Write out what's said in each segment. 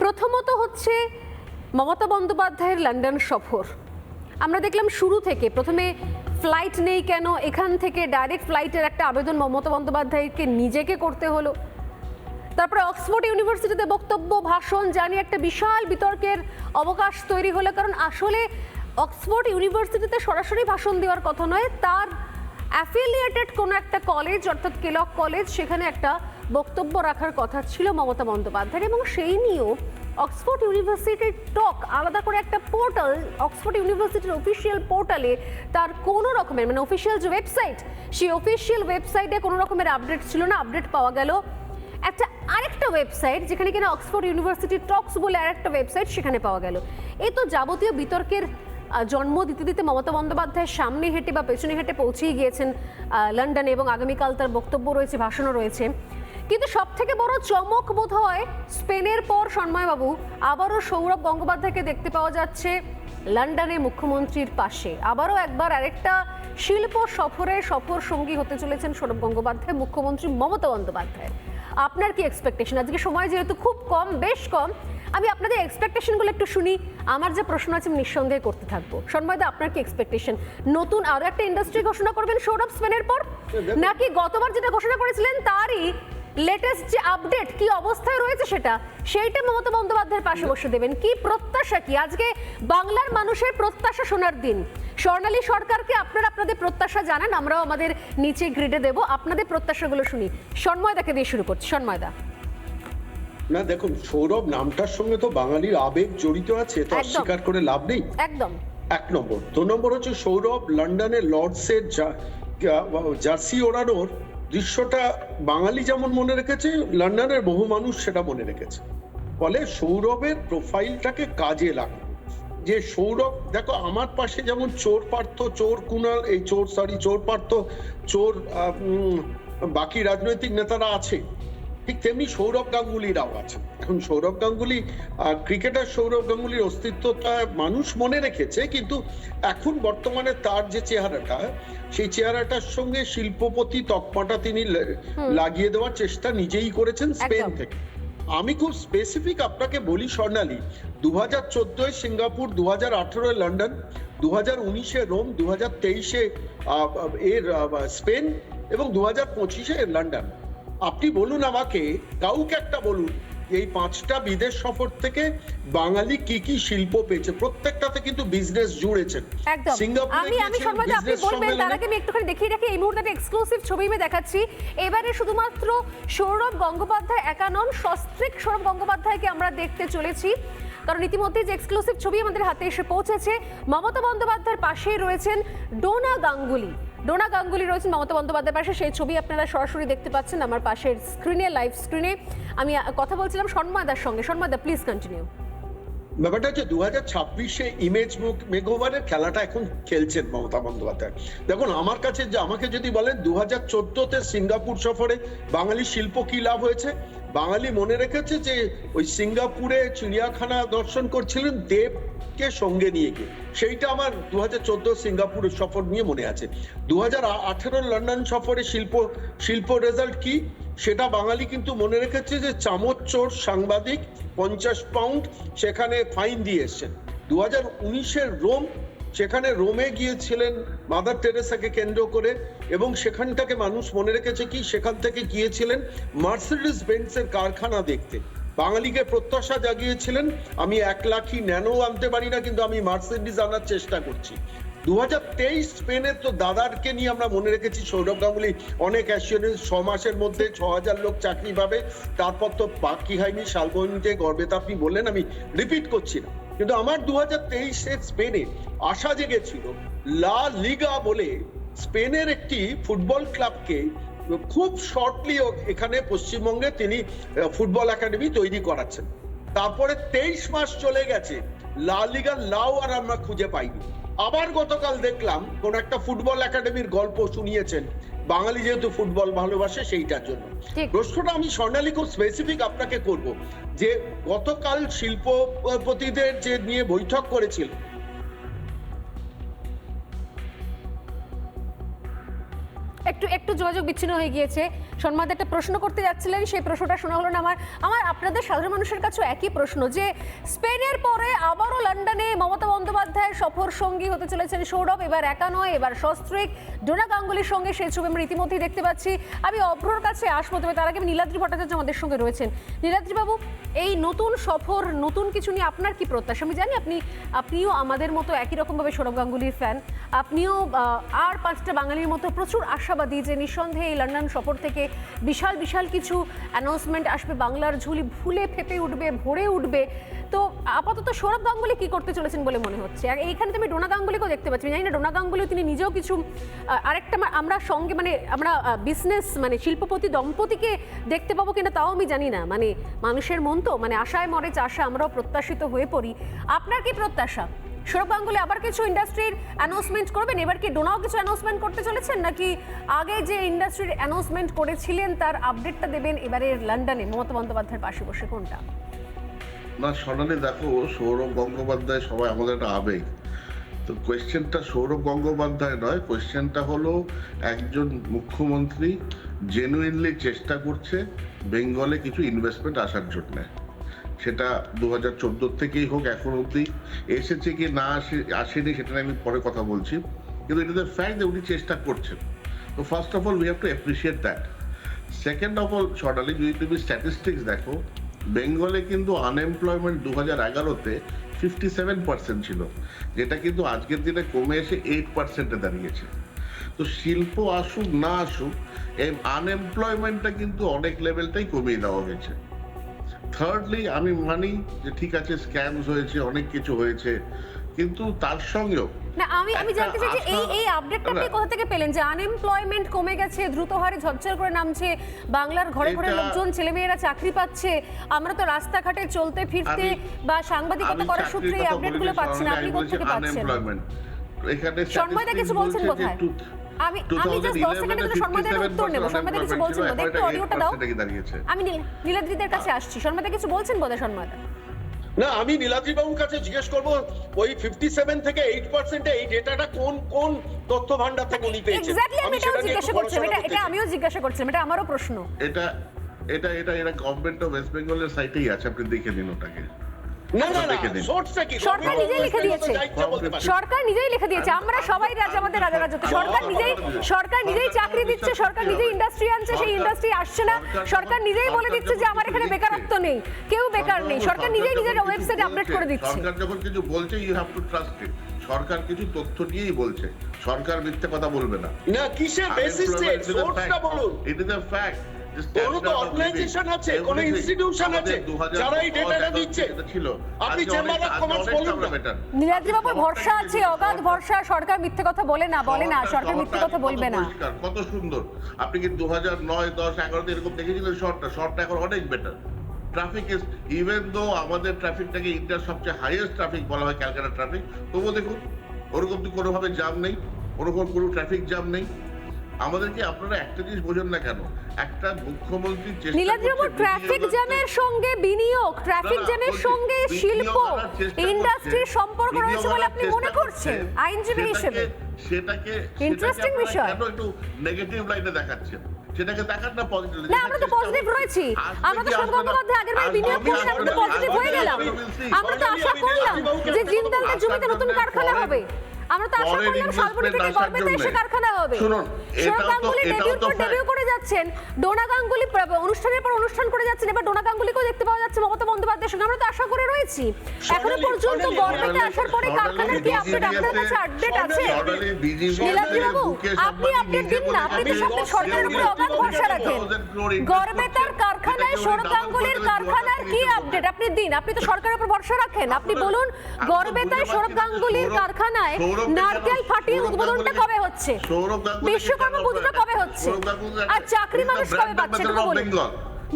প্রথমত হচ্ছে মমতা বন্দ্যোপাধ্যায়ের লন্ডন সফর। আমরা দেখলাম শুরু থেকে, প্রথমে ফ্লাইট নেই কেন, এখান থেকে ডাইরেক্ট ফ্লাইটের একটা আবেদন মমতা বন্দ্যোপাধ্যায়কে নিজেকে করতে হলো। তারপরে অক্সফোর্ড ইউনিভার্সিটিতে বক্তব্য, ভাষণ, জানি একটা বিশাল বিতর্কের অবকাশ তৈরি হলো, কারণ আসলে অক্সফোর্ড ইউনিভার্সিটিতে সরাসরি ভাষণ দেওয়ার কথা নয়, তার অ্যাফিলিয়েটেড কোনো একটা কলেজ অর্থাৎ কেলক কলেজ সেখানে একটা বক্তব্য রাখার কথা ছিল মমতা বন্দ্যোপাধ্যায়ের এবং সেই নিয়েও অক্সফোর্ড ইউনিভার্সিটির টক আলাদা করে একটা পোর্টাল, অক্সফোর্ড ইউনিভার্সিটির অফিসিয়াল পোর্টালে তার কোনো রকমের মানে অফিসিয়াল যে ওয়েবসাইট, সেই অফিসিয়াল ওয়েবসাইটে কোনো রকমের আপডেট ছিল না, আপডেট পাওয়া গেল। একটা আরেকটা ওয়েবসাইট, যেখানে কিনা অক্সফোর্ড ইউনিভার্সিটি টক্স বলে আরেকটা ওয়েবসাইট সেখানে পাওয়া গেল। এ তো যাবতীয় বিতর্কের জন্ম দিতে দিতে মমতা বন্দ্যোপাধ্যায় সামনে হেঁটে বা পেছনে হেঁটে পৌঁছেই গিয়েছেন লন্ডনে এবং আগামীকাল তার বক্তব্য রয়েছে, ভাষণও রয়েছে। কিন্তু সব থেকে বড় চমক বোধ হয় স্পেনের পর সন্ময়বাবু আবারও সৌরভ গঙ্গোপাধ্যায়কে দেখতে পাওয়া যাচ্ছে লন্ডনে মুখ্যমন্ত্রীর পাশে। আবারও একবার আরেকটা শিল্প সফরে সফর সঙ্গী হতে চলেছেন সৌরভ গঙ্গোপাধ্যায় মুখ্যমন্ত্রী মমতা বন্দ্যোপাধ্যায়। আপনার কি এক্সপেকটেশন আজকে সময় যেহেতু খুব কম বেশ কম আমি আপনাদের এক্সপেকটেশনগুলো একটু শুনি। আমার যে প্রশ্ন আছে আমি নিঃসন্দেহে করতে থাকব। সন্ময়দা আপনার কি এক্সপেকটেশন নতুন আরও একটা ইন্ডাস্ট্রি ঘোষণা করবেন সৌরভ স্পেনের পর? নাকি গতবার যেটা ঘোষণা করেছিলেন তারই লেটেস্ট যে আপডেট কি অবস্থায় রয়েছে সেটা সেইটা মমতা বন্দ্যোপাধ্যায়ের পাশে বসে দেবেন। কি প্রত্যাশা কি? আজকে বাংলার মানুষের প্রত্যাশা শোনার দিন। স্বর্ণালী সরকারকে আপনারা আপনাদের প্রত্যাশা জানান আমরাও আমাদের নিচে গ্রিডে দেব। আপনাদের প্রত্যাশাগুলো শুনি। সন্ময়দাকে দিয়ে শুরু করছি। সন্ময়দা না দেখুন সৌরভ নামটার সঙ্গে তো বাঙালির আবেগ জড়িত আছে তো। অস্বীকার করে লাভ নেই? একদম। এক নম্বর। দু নম্বর হচ্ছে সৌরভ লন্ডনের লর্ডসের জার্সি ওড়ানোর দৃশ্যটা বাঙালি যেমন মনে রেখেছে, লন্ডনের বহু মানুষ সেটা মনে রেখেছে। ফলে সৌরভের প্রোফাইলটাকে কাজে লাগে যে সৌরভ, দেখো আমার পাশে যেমন চোর পার্থ, চোর কুনাল এই চোর সরি চোর পার্থ, চোর বাকি রাজনৈতিক নেতারা আছে। ঠিক তেমনি সৌরভ গাঙ্গুলিরাও আছে এখন সৌরভ গাঙ্গুলি ক্রিকেটার সৌরভ গাঙ্গুলির অস্তিত্বটা মানুষ মনে রেখেছে কিন্তু এখন বর্তমানে তার যে চেহারাটা সেই চেহারাটার সঙ্গে শিল্পপতি তকমাটা তিনি লাগিয়ে দেওয়ার চেষ্টা নিজেই করেছেন স্পেন থেকে। আমি খুব স্পেসিফিক আপনাকে বলি স্বর্ণালী দু হাজার চোদ্দোয় সিঙ্গাপুর দু হাজার আঠেরোয় লন্ডন দু হাজার উনিশে রোম দু হাজার তেইশে এর স্পেন এবং দু হাজার পঁচিশে লন্ডন। আপনি বলুন আমাকে কাউকে একটা বলুন এই পাঁচটা বিদেশ সফর থেকে বাঙালি কি কি শিল্প পেয়েছে? প্রত্যেকটাতে কিন্তু বিজনেস জুড়েছেন একদম। আমি আমি সর্বদা আপনি বলবেন তার আগে আমি একটুখানি দেখিয়ে রাখি এই মুহূর্তে এক্সক্লুসিভ ছবি আমি দেখাচ্ছি। এবারে শুধুমাত্র সৌরভ গঙ্গোপাধ্যায় একা নন সস্ত্রিক সৌরভ গঙ্গোপাধ্যায়কে আমরা দেখতে চলেছি। কারণ ইতিমধ্যে যে এক্সক্লুসিভ ছবি আমাদের হাতে এসে পৌঁছেছে মমতা বন্দ্যোপাধ্যায়ের পাশেই রয়েছেন ডোনা গাঙ্গুলি। ডোনা গাঙ্গুলি রয়েছেন, মমতা বন্দ্যোপাধ্যায়ের পাশে। সেই ছবি আপনারা সরাসরি দেখতে পাচ্ছেন আমার পাশের স্ক্রিনে লাইভ স্ক্রিনে আমি কথা বলছিলাম সন্ময়দার সঙ্গে। সন্ময়দা প্লিজ কন্টিনিউ ব্যাপারটা হচ্ছে দু হাজার ছাব্বিশে ইমেজ মেকওভারের খেলাটা এখন খেলছেন মমতা বন্দ্যোপাধ্যায়। দেখুন, আমার কাছে যে, আমাকে যদি বলেন দু হাজার চোদ্দতে সিঙ্গাপুর সফরে বাঙালি শিল্প কি লাভ হয়েছে? বাঙালি মনে রেখেছে যে, ওই সিঙ্গাপুরে চিড়িয়াখানা দর্শন করছিলেন দেবকে সঙ্গে নিয়ে গিয়ে? সেইটা আমার দু হাজার চোদ্দ সিঙ্গাপুরের সফর নিয়ে মনে আছে। দু হাজার আঠেরো লন্ডন সফরে শিল্প শিল্প রেজাল্ট কি? সেটা বাঙালি কিন্তু মনে রেখেছে যে চামচ চোর, সাংবাদিক, পঞ্চাশ পাউন্ড সেখানে ফাইন দিয়ে এসছেন। দু হাজার উনিশের রোম, সেখানে রোমে গিয়েছিলেন মাদার টেরেসাকে কেন্দ্র করে এবং সেখানটাকে মানুষ মনে রেখেছে কি? সেখান থেকে গিয়েছিলেন মার্সিডিস বেঞ্চের কারখানা দেখতে। বাঙালিকে প্রত্যাশা জাগিয়েছিলেন, আমি এক লাখই ন্যানো আনতে পারি না, কিন্তু আমি মার্সিডিস আনার চেষ্টা করছি। দু হাজার তেইশ স্পেনের তো দাদারকে নিয়ে আমরা মনে রেখেছি, সৌরভ গাঙ্গুলি অনেক অ্যাসিওরেন্স, ছ মাসের মধ্যে ছ হাজার লোক চাকরি পাবে, তারপর তো বাকি হয়নি শালবনীতে গর্বে আপনি বললেন, আমি রিপিট করছি না। কিন্তু আমার দু হাজার তেইশের স্পেনে আশা জেগেছিল, লা লিগা বলে স্পেনের একটি ফুটবল ক্লাবকে খুব শর্টলি এখানে পশ্চিমবঙ্গে তিনি ফুটবল একাডেমি তৈরি করাচ্ছেন। তারপরে তেইশ মাস চলে গেছে লা লিগার লাও আর আমরা খুঁজে পাইনি। আবার গতকাল দেখলাম কোন একটা ফুটবল একাডেমির গল্প শুনিয়েছেন। বাঙালি যেহেতু ফুটবল ভালোবাসে সেইটার জন্য। প্রশ্নটা আমি স্বর্ণালী খুব স্পেসিফিক আপনাকে করব যে গতকাল শিল্পপতিদের যে নিয়ে বৈঠক করেছিল একটু একটু যোগাযোগ বিচ্ছিন্ন হয়ে গিয়েছে। সন্মাদ একটা প্রশ্ন করতে যাচ্ছিলেন, সেই প্রশ্নটা শোনা হলো না। আমার আমার আপনাদের সাধারণ মানুষের কাছেও একই প্রশ্ন যে, স্পেনের পরে আবারও লন্ডনে মমতা বন্দ্যোপাধ্যায়ের সফর সঙ্গী হতে চলেছেন সৌরভ, এবার একা নয়, এবার সস্ত্রিক। ডোনা গাঙ্গুলির সঙ্গে সেই ছবি আমরা ইতিমধ্যেই দেখতে পাচ্ছি। আমি অভ্রর কাছে আসব, তবে তার আগে নীলাদ্রি ভট্টাচার্য আমাদের সঙ্গে রয়েছেন। নীলাদ্রি বাবু এই নতুন সফর, নতুন কিছু নিয়ে আপনার কি প্রত্যাশা? আমি জানি আপনি, আপনিও আমাদের মতো একই রকমভাবে সৌরভ গাঙ্গুলির ফ্যান আপনিও আর পাঁচটা বাঙালির মতো প্রচুর আশাবাদী যে নিঃসন্দেহে এই লন্ডন সফর থেকে বিশাল বিশাল কিছু অ্যানাউন্সমেন্ট আসবে, বাংলার ঝুলি ভুলে ফেপে উঠবে, ভরে উঠবে। তো আপাতত সৌরভ গাঙ্গুলি কি করতে চলেছেন বলে মনে হচ্ছে? আর এইখানে আমি ডোনা গাঙ্গুলিকেও দেখতে পাচ্ছি। জানি না, ডোনা গাঙ্গুলি তিনি নিজেও কিছু আরেকটা আমরা সঙ্গে মানে আমরা বিজনেস মানে শিল্পপতি, দম্পতিকে দেখতে পাবো কিনা তাও আমি জানি না। মানে মানুষের মন তো মানে আশায় মরে চাষা আমরাও প্রত্যাশিত হয়ে পড়ি। আপনার কি প্রত্যাশা? সৌরভ গাঙ্গুলি আবার কিছু ইন্ডাস্ট্রির অ্যানাউন্সমেন্ট করবেন? এবার কি ডোনাও কিছু অ্যানাউন্সমেন্ট করতে চলেছেন? নাকি আগে যে ইন্ডাস্ট্রির অ্যানাউন্সমেন্ট করেছিলেন, তার আপডেটটা দেবেন? এবারের লন্ডনে মমতা বন্দ্যোপাধ্যায়ের পাশে বসে কোনটা? না সোনালি দেখো, সৌরভ গঙ্গোপাধ্যায় সবাই আমাদের একটা আবেগ। তো কোয়েশ্চেনটা সৌরভ গঙ্গোপাধ্যায় নয় কোয়েশ্চেনটা হলো একজন মুখ্যমন্ত্রী জেনুইনলি চেষ্টা করছে বেঙ্গলে কিছু ইনভেস্টমেন্ট আসার জন্য। সেটা দু হাজার চোদ্দ থেকেই হোক এখন অবধি এসেছে কি না আসে, আসেনি সেটা আমি পরে কথা বলছি। কিন্তু এটা ফ্যাক্ট যে উনি চেষ্টা করছেন। তো first of all we have to appreciate that second of all সর্টালি যদি তুমি স্ট্যাটিস্টিক্স দেখো বেঙ্গলে কিন্তু আনএমপ্লয়মেন্ট দু হাজার এগারোতে ফিফটি সেভেন পার্সেন্ট ছিল, যেটা কিন্তু আজকের দিনে কমে এসে এইট পার্সেন্টে দাঁড়িয়েছে। তো শিল্প আসুক, না আসুক, এই আনএমপ্লয়মেন্টটা কিন্তু অনেক লেভেলটাই কমিয়ে দেওয়া হয়েছে। থার্ডলি আমি মানি যে ঠিক আছে স্ক্যামস হয়েছে অনেক কিছু হয়েছে কিন্তু তার সঙ্গেও না আমি আমি জানতে চাই যে এই এই আপডেটটা আপনি কোথা থেকে পেলেন যে আনএমপ্লয়মেন্ট কমে গেছে দ্রুত হারে ঝরঝর করে নামছে বাংলার ঘরে ঘরে লোকজন ছেলেমেয়েরা চাকরি পাচ্ছে আমরা তো রাস্তাঘাটে চলতে ফিরতে বা সাংবাদিকতা করার সূত্রে এই আপডেটগুলো পাচ্ছি না আপনি কোথা থেকে পাচ্ছেন। এখানে কিছু বলছেন বলছে বোধহয়। যে two- আমি আমি জাস্ট 10 সেকেন্ডের মধ্যে সন্ময়দার উত্তর নেব। সন্ময়দা কিছু বলছেন বোধহয়। একটু অডিওটা দাও। আমি নীলাদ্রিদের কাছে আসছি। সন্ময়দা কিছু বলছেন বোধহয় সন্ময়দা না আমি নীলাদ্রি বাবুর কাছে জিজ্ঞেস করব ওই ফিফটি সেভেন থেকে এইট পার্সেন্টে এই ডেটাটা কোন কোন তথ্য ভান্ডার থেকে উনি পেয়েছেন? এক্স্যাক্টলি আমি এটাও জিজ্ঞাসা করছিলাম। এটা এটা আমিও জিজ্ঞাসা করছিলাম। এটা আমারও প্রশ্ন। এটা এটা এটা এটা গভর্নমেন্ট অফ ওয়েস্ট বেঙ্গলের সাইটেই আছে আপনি দেখে নিন ওটাকে। সরকার নিজেই লিখে দিয়েছে। সরকার নিজেই লিখে দিয়েছে। আমরা সবাই রাজা আমাদের রাজা রাজত্ব সরকার নিজেই সরকার নিজেই চাকরি দিচ্ছে সরকার নিজেই ইন্ডাস্ট্রি আনছে সেই ইন্ডাস্ট্রি আসছে না। সরকার নিজেই বলে দিচ্ছে যে আমার এখানে বেকারত্ব নেই। কেউ বেকার নেই। সরকার নিজেই নিজের ওয়েবসাইটে আপডেট করে দিচ্ছে। সরকার যখন কিছু বলছে you have to trust it সরকার কিছু তথ্য নিয়েই বলছে। সরকার মিথ্যে কথা বলবে না। না কিসের বেসিসে সোর্সটা বলুন। ইট ইজ আ ফ্যাক্ট কোনো তো organization আছে, কোনো institution আছে, যারা এই dataটা দিচ্ছে। ছিল। আপনি Chamber of Commerce বলুন নীলাদ্রি বাবুর ভরসা আছে অগাধ ভরসা সরকার মিথ্যে কথা বলে না বলে না সরকার মিথ্যে কথা বলবে না। কত সুন্দর। আপনি কি দু হাজার নয় দশ এগারোতে এরকম দেখেছিলেন শর্টটা শর্টটা এখন অনেক better traffic is even though আমাদের ট্রাফিকটাকে ইন্ডিয়ার সবচেয়ে হাইয়েস্ট ট্রাফিক বলা হয় ক্যালকাটা ট্রাফিক তবুও দেখুন ওরকম তো কোনোভাবে জাম নেই ওরকম কোনো ট্রাফিক জাম নেই। আমাদেরকে আপনারা একটা জিনিস বোঝেন না কেন? একটা মুখ্যমন্ত্রী ট্রাফিক জ্যামের সঙ্গে বিনিয়োগ ট্রাফিক জ্যামের সঙ্গে শিল্প ইন্ডাস্ট্রির সম্পর্ক রয়েছে বলে আপনি মনে করছেন আইনজীবী হিসেবে। সেটাকে সেটাকে বিষয়। কেন একটু নেগেটিভ লাইনে দেখাচ্ছেন? সেটাকে দেখান না পজিটিভ না আমরা তো পজিটিভ রয়েছি। আমরা তো সৌরভ গঙ্গোপাধ্যায় আগের বার বিনিয়োগ আমরা তো পজিটিভ হয়ে গেলাম। আমরা তো আশা করলাম যে জিন্দালদের জমিতে নতুন কারখানা হবে। আমরা তো আশা করলাম শালবনি থেকে গর্বেতে এসে কারখানা হবে। শুনুন, সৌরভ এটাও তো- গাঙ্গুলি এটাও ডেবিউর তো ডেবিউ করে যাচ্ছেন। ডোনা গাঙ্গুলি অনুষ্ঠানের পর অনুষ্ঠান করে যাচ্ছেন। এবার ডোনা গাঙ্গুলিকেও দেখতে পাওয়া যাচ্ছে মমতা বন্দ্যোপাধ্যায়ের সঙ্গে। আমরা তো আশা করে রয়েছি। এখনও পর্যন্ত গর্বেতে আসার পরে কারখানার কি আপডেট আপনার কাছে আপডেট আছে? নীলাদ্রি বাবু আপনি আপডেট দিন না। আপনি তো সরকারের উপরে অগাধ ভরসা রাখেন। গর্বেতার কারখানায় সৌরভ গাঙ্গুলির কারখানার কি আপডেট আপনি দিন আপনি তো সরকারের উপর ভরসা রাখেন। আপনি বলুন গর্বেতায় সৌরভ গাঙ্গুলির কারখানায় নারকেল ফাটিয়ে উদ্বোধনটা কবে হচ্ছে? বিশ্বকর্মা পুজোটা কবে হচ্ছে? আর চাকরি মানুষ কবে পাচ্ছে? বলুন।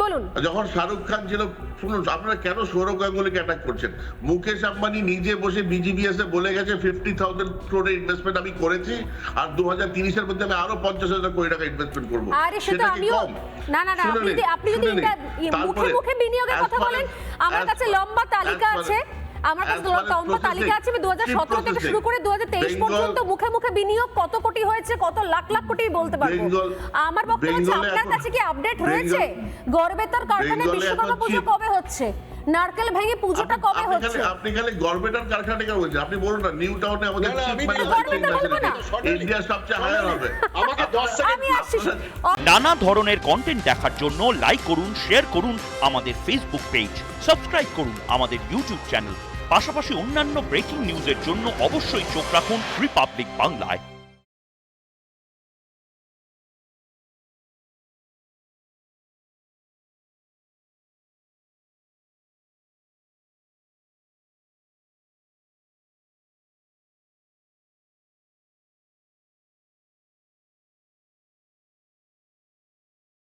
বলুন। যখন শাহরুখ খান ছিল শুনুন আপনারা কেন সৌরভ গাঙ্গুলিকে অ্যাটাক করছেন? মুকেশ আম্বানি নিজে বসে বিজিবিএস এ বলে গেছে ফিফটি থাউজেন্ড ক্রোডের ইনভেস্টমেন্ট আমি করেছি আর দু হাজার তিরিশের মধ্যে আমি আরও পঞ্চাশ হাজার কোটি টাকা ইনভেস্টমেন্ট করব। আরে সেটা আমিও? না না না আপনি যদি আপনি যদি মুখে মুখে বিনিয়োগের কথা বলেন আমার কাছে লম্বা তালিকা আছে। আমার কাছে লম্বা তালিকা আছে আমি দু হাজার সতেরো থেকে শুরু করে দু হাজার তেইশ Bengal- পর্যন্ত মুখে মুখে বিনিয়োগ কত কোটি হয়েছে কত লাখ লাখ কোটি বলতে পারব? আমার বক্তব্য হচ্ছে আপনার কাছে কি আপডেট রয়েছে? হয়েছে গড়বেতার কারখানায় বিশ্বকর্মা পুজো কবে হচ্ছে? নারকেল ভেঙে পুজোটা কবে হচ্ছে? আপনি খালি কারখানা কেন বলছেন। আপনি বলুন না নিউ টাউনে আমাদের আমি মানে। ইন্ডিয়া সবচেয়ে হায়ার হবে। আমাকে দশ সেকেন্ড নানা ধরনের কন্টেন্ট দেখার জন্য লাইক করুন শেয়ার করুন আমাদের ফেসবুক পেজ সাবস্ক্রাইব করুন আমাদের ইউটিউব চ্যানেল পাশাপাশি অন্যান্য ব্রেকিং নিউজের জন্য অবশ্যই চোখ রাখুন রিপাবলিক বাংলায়